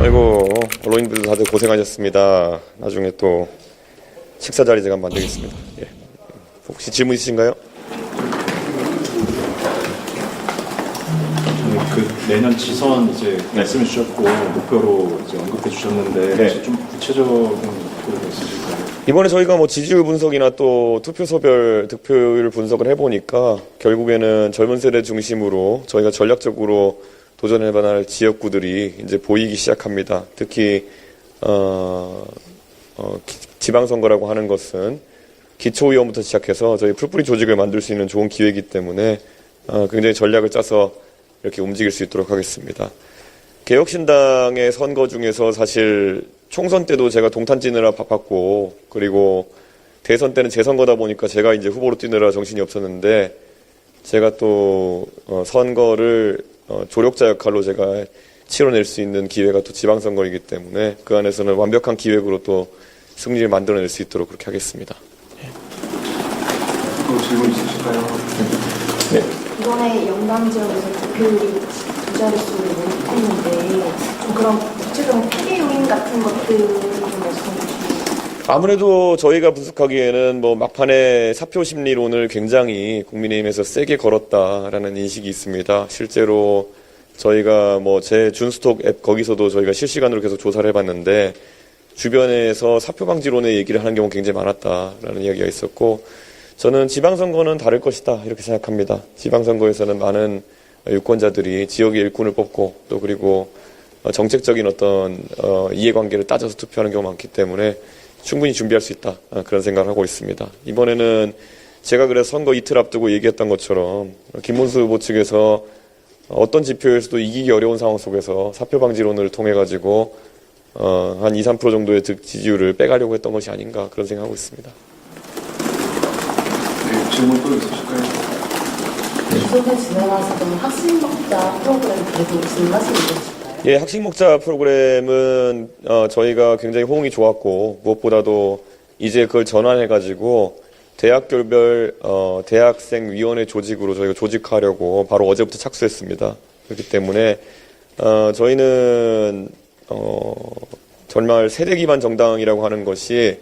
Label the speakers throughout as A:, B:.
A: 아이고 언론인들도 다들 고생하셨습니다. 나중에 또 식사 자리 제가 만들겠습니다. 예. 혹시 질문 있으신가요?
B: 네, 그 내년 지선 이제 말씀해 주셨고 목표로 이제 언급해 주셨는데
A: 네.
B: 혹시 좀 구체적인 목표가 있으실까요?
A: 이번에 저희가 뭐 지지율 분석이나 또 투표소별 득표율 분석을 해보니까 결국에는 젊은 세대 중심으로 저희가 전략적으로 도전해봐야 지역구들이 이제 보이기 시작합니다. 특히 어, 어, 기- 지방선거라고 하는 것은 기초의원부터 시작해서 저희 풀뿌리 조직을 만들 수 있는 좋은 기회이기 때문에 어, 굉장히 전략을 짜서 이렇게 움직일 수 있도록 하겠습니다. 개혁신당의 선거 중에서 사실 총선 때도 제가 동탄 뛰느라 바빴고 그리고 대선 때는 제 선거다 보니까 제가 이제 후보로 뛰느라 정신이 없었는데 제가 또 어, 선거를 어, 조력자 역할로 제가 치러낼 수 있는 기회가 또 지방선거이기 때문에 그 안에서는 완벽한 기획으로 또 승리를 만들어낼 수 있도록 그렇게 하겠습니다.
B: 또 질문 있으실까요?
C: 이번에 영남 지역에서 득표율이 두 자릿수를 못했는데 좀 그런 구체적인 피해 요인 같은 것들
A: 아무래도 저희가 분석하기에는 뭐 막판에 사표 심리론을 굉장히 국민의힘에서 세게 걸었다라는 인식이 있습니다. 실제로 저희가 뭐 제 준스톡 앱 거기서도 저희가 실시간으로 계속 조사를 해봤는데 주변에서 사표 방지론의 얘기를 하는 경우가 굉장히 많았다라는 이야기가 있었고 저는 지방선거는 다를 것이다 이렇게 생각합니다. 지방선거에서는 많은 유권자들이 지역의 일꾼을 뽑고 또 그리고 어, 정책적인 어떤 어, 이해관계를 따져서 투표하는 경우가 많기 때문에 충분히 준비할 수 있다 어, 그런 생각을 하고 있습니다. 이번에는 제가 그래서 선거 이틀 앞두고 얘기했던 것처럼 김문수 후보 측에서 어떤 지표에서도 이기기 어려운 상황 속에서 사표 방지론을 통해 가지고 어, 한 2, 3% 정도의 득 지지율을 빼가려고 했던 것이 아닌가 그런 생각하고 있습니다.
B: 네, 질문 또 있으실까요?
D: 기존에 진행하시던 학생 먹자 프로그램 계속 진행하시고 계실까요?
A: 예, 학식 먹자 프로그램은 어, 저희가 굉장히 호응이 좋았고 무엇보다도 이제 그걸 전환해가지고 대학교별 어, 대학생 위원회 조직으로 저희가 조직하려고 바로 어제부터 착수했습니다. 그렇기 때문에 어, 저희는 어, 정말 세대 기반 정당이라고 하는 것이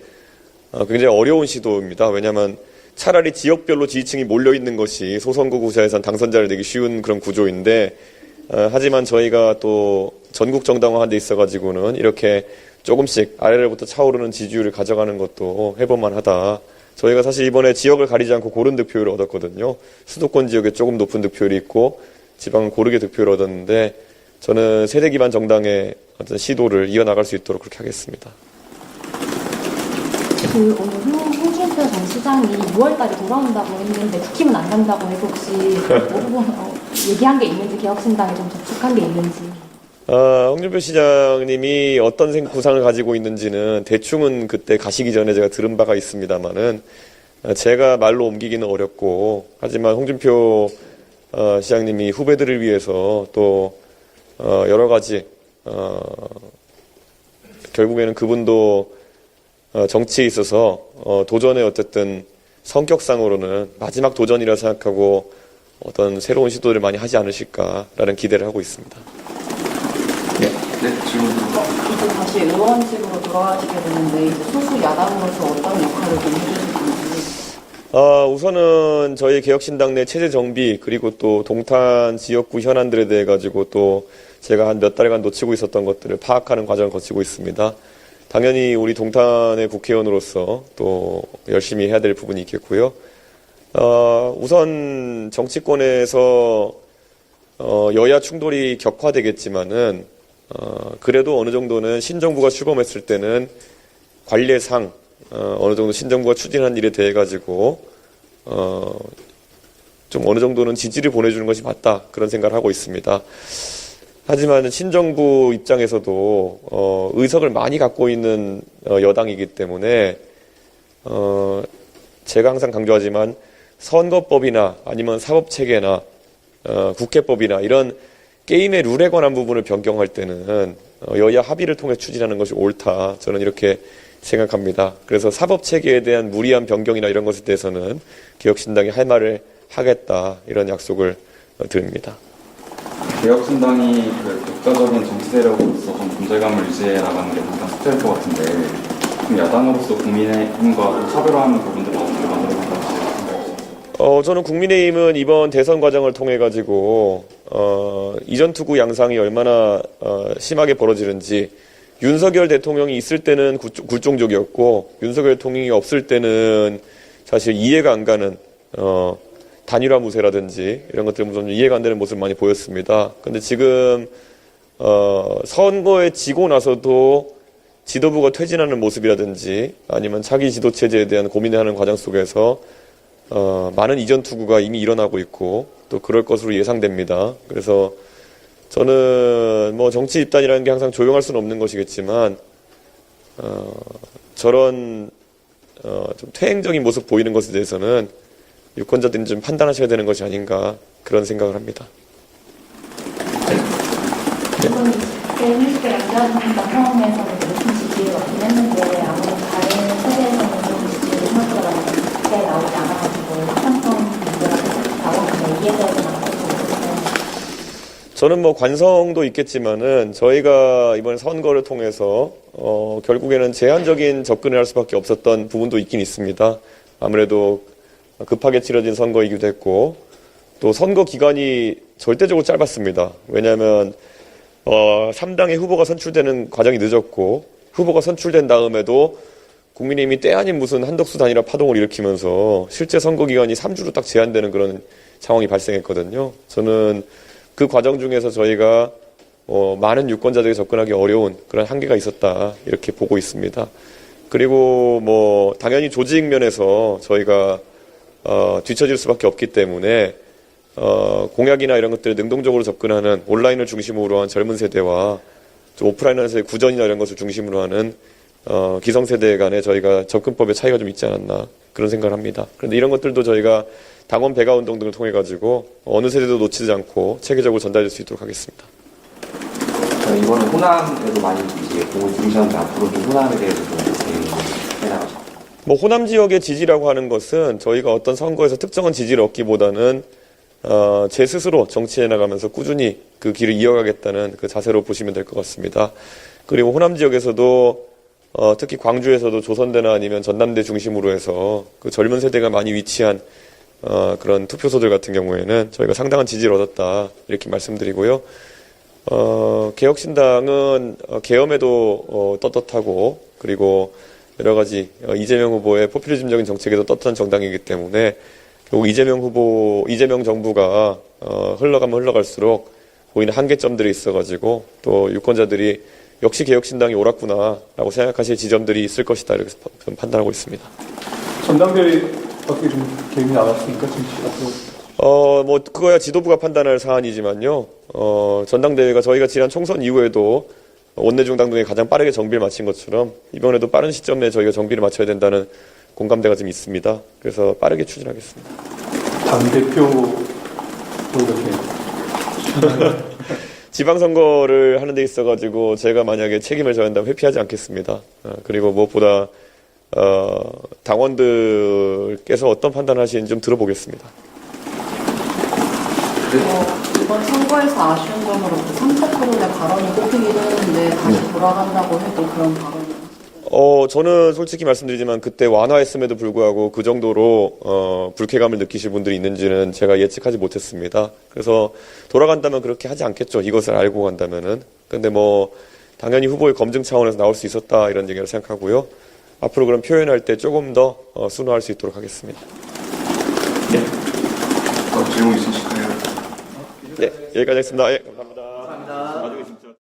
A: 어, 굉장히 어려운 시도입니다. 왜냐하면 차라리 지역별로 지지층이 몰려 있는 것이 소선거 구사에선 당선자를 내기 쉬운 그런 구조인데 어, 하지만 저희가 또 전국 정당화한 데 있어가지고는 이렇게 조금씩 아래로부터 차오르는 지지율을 가져가는 것도 해볼만 하다. 저희가 사실 이번에 지역을 가리지 않고 고른 득표율을 얻었거든요. 수도권 지역에 조금 높은 득표율이 있고 지방은 고르게 득표를 얻었는데 저는 세대 기반 정당의 어떤 시도를 이어나갈 수 있도록 그렇게 하겠습니다.
D: 그 오늘 홍- 홍준표 전 시장이 6월달에 돌아온다고 했는데 국힘은 안 간다고 해서 혹시 모르고 어, 얘기한 게 있는지 개혁신당에 좀 접촉한 게 있는지.
A: 아, 홍준표 시장님이 어떤 생- 구상을 가지고 있는지는 대충은 그때 가시기 전에 제가 들은 바가 있습니다만은 어, 제가 말로 옮기기는 어렵고 하지만 홍준표 어, 시장님이 후배들을 위해서 또 어, 여러 가지 어, 결국에는 그분도 어, 정치에 있어서 어, 도전의 어쨌든 성격상으로는 마지막 도전이라 생각하고 어떤 새로운 시도를 많이 하지 않으실까라는 기대를 하고 있습니다.
B: 네, 질문 또.
E: 이제 다시 의원직으로 돌아가시게 되는데 이제 소수 야당으로서 어떤 역할을 좀 해주실 건지
A: 어, 우선은 저희 개혁신당 내 체제 정비 그리고 또 동탄 지역구 현안들에 대해 가지고 또 제가 한 몇 달간 놓치고 있었던 것들을 파악하는 과정을 거치고 있습니다. 당연히 우리 동탄의 국회의원으로서 또 열심히 해야 될 부분이 있겠고요. 어, 우선 정치권에서 어, 여야 충돌이 격화되겠지만은 어, 그래도 어느 정도는 신정부가 출범했을 때는 관례상 어, 어느 정도 신정부가 추진한 일에 대해 가지고 어, 좀 어느 정도는 지지를 보내주는 것이 맞다 그런 생각을 하고 있습니다. 하지만 신정부 입장에서도 어, 의석을 많이 갖고 있는 어, 여당이기 때문에 어, 제가 항상 강조하지만 선거법이나 아니면 사법체계나 어, 국회법이나 이런 게임의 룰에 관한 부분을 변경할 때는 어, 여야 합의를 통해 추진하는 것이 옳다. 저는 이렇게 생각합니다. 그래서 사법 체계에 대한 무리한 변경이나 이런 것에 대해서는 개혁신당이 할 말을 하겠다 이런 약속을 어, 드립니다.
F: 개혁신당이 그 독자적인 정치 세력으로서 좀 존재감을 유지해 나가는 게 당장 숙제일 것 같은데 야당으로서 국민의힘과 또 차별화하는 부분들 어,
A: 저는 국민의힘은 이번 대선 과정을 통해 가지고 어, 이전 투구 양상이 얼마나 어, 심하게 벌어지는지 윤석열 대통령이 있을 때는 굴- 굴종적이었고 윤석열 대통령이 없을 때는 사실 이해가 안 가는 어, 단일화 무쇠라든지 이런 것들 좀 이해가 안 되는 모습을 많이 보였습니다. 근데 지금 어, 선거에 지고 나서도 지도부가 퇴진하는 모습이라든지 아니면 차기 지도 체제에 대한 고민을 하는 과정 속에서 어, 많은 이전 투구가 이미 일어나고 있고 또 그럴 것으로 예상됩니다. 그래서 저는 뭐 정치 입단이라는 게 항상 조용할 수는 없는 것이겠지만 어, 저런 어, 좀 퇴행적인 모습 보이는 것에 대해서는 유권자들이 좀 판단하셔야 되는 것이 아닌가 그런 생각을 합니다.
D: 이번
A: 저는 뭐 관성도 있겠지만은 저희가 이번 선거를 통해서 어, 결국에는 제한적인 접근을 할 수밖에 없었던 부분도 있긴 있습니다. 아무래도 급하게 치러진 선거이기도 했고 또 선거 기간이 절대적으로 짧았습니다. 왜냐하면 어, 3당의 후보가 선출되는 과정이 늦었고 후보가 선출된 다음에도 국민의힘이 때 아닌 무슨 한덕수 단일화 파동을 일으키면서 실제 선거 기간이 3주로 딱 제한되는 그런 상황이 발생했거든요. 저는 그 과정 중에서 저희가 어, 많은 유권자들에게 접근하기 어려운 그런 한계가 있었다 이렇게 보고 있습니다. 그리고 뭐 당연히 조직 면에서 저희가 어, 뒤처질 수밖에 없기 때문에 어, 공약이나 이런 것들을 능동적으로 접근하는 온라인을 중심으로 한 젊은 세대와 좀 오프라인에서의 구전이나 이런 것을 중심으로 하는 어, 기성세대 간에 저희가 접근법의 차이가 좀 있지 않았나 그런 생각을 합니다. 그런데 이런 것들도 저희가 당원 배가 운동 등을 통해 가지고 어느 세대도 놓치지 않고 체계적으로 전달될 수 있도록 하겠습니다.
G: 저는 이번에 호남에도 많이 이제 공을 들이셨는데 앞으로 좀 호남에 대해서 좀 해나가죠?
A: 뭐 호남 지역의 지지라고 하는 것은 저희가 어떤 선거에서 특정한 지지를 얻기보다는 어, 제 스스로 정치해 나가면서 꾸준히 그 길을 이어가겠다는 그 자세로 보시면 될 것 같습니다. 그리고 호남 지역에서도 어, 특히 광주에서도 조선대나 아니면 전남대 중심으로 해서 그 젊은 세대가 많이 위치한 어, 그런 투표소들 같은 경우에는 저희가 상당한 지지를 얻었다 이렇게 말씀드리고요. 어, 개혁신당은 어, 계엄에도 어, 떳떳하고 그리고 여러 가지 어, 이재명 후보의 포퓰리즘적인 정책에도 떳떳한 정당이기 때문에 결국 이재명 후보, 이재명 정부가 어, 흘러가면 흘러갈수록 보이는 한계점들이 있어가지고 또 유권자들이 역시 개혁신당이 옳았구나라고 생각하실 지점들이 있을 것이다 이렇게 판단하고 있습니다.
H: 전당대회 어떻게 좀 계획이 나왔습니까? 지금 앞으로
A: 어, 뭐, 그거야 지도부가 판단할 사안이지만요. 어, 전당대회가 저희가 지난 총선 이후에도 원내중당 등에 가장 빠르게 정비를 마친 것처럼 이번에도 빠른 시점에 저희가 정비를 마쳐야 된다는 공감대가 좀 있습니다. 그래서 빠르게 추진하겠습니다.
H: 당 대표도 이렇게
A: 지방선거를 하는 데 있어가지고 제가 만약에 책임을 져야 한다면 회피하지 않겠습니다. 어, 그리고 무엇보다, 어, 당원들께서 어떤 판단을 하시는지 좀 들어보겠습니다.
E: 어, 이번 선거에서 아쉬운 점으로 그 삼차 토론의 발언이 꼽히기도 했는데 다시 돌아간다고 해도 그런 발언이
A: 어, 저는 솔직히 말씀드리지만 그때 완화했음에도 불구하고 그 정도로 어, 불쾌감을 느끼실 분들이 있는지는 제가 예측하지 못했습니다. 그래서 돌아간다면 그렇게 하지 않겠죠. 이것을 알고 간다면은. 근데 뭐 당연히 후보의 검증 차원에서 나올 수 있었다 이런 얘기를 생각하고요. 앞으로 그런 표현할 때 조금 더 어, 순화할 수 있도록 하겠습니다.
G: 또 질문 있으실까요?
A: 네, 여기까지 하겠습니다. 예, 감사합니다.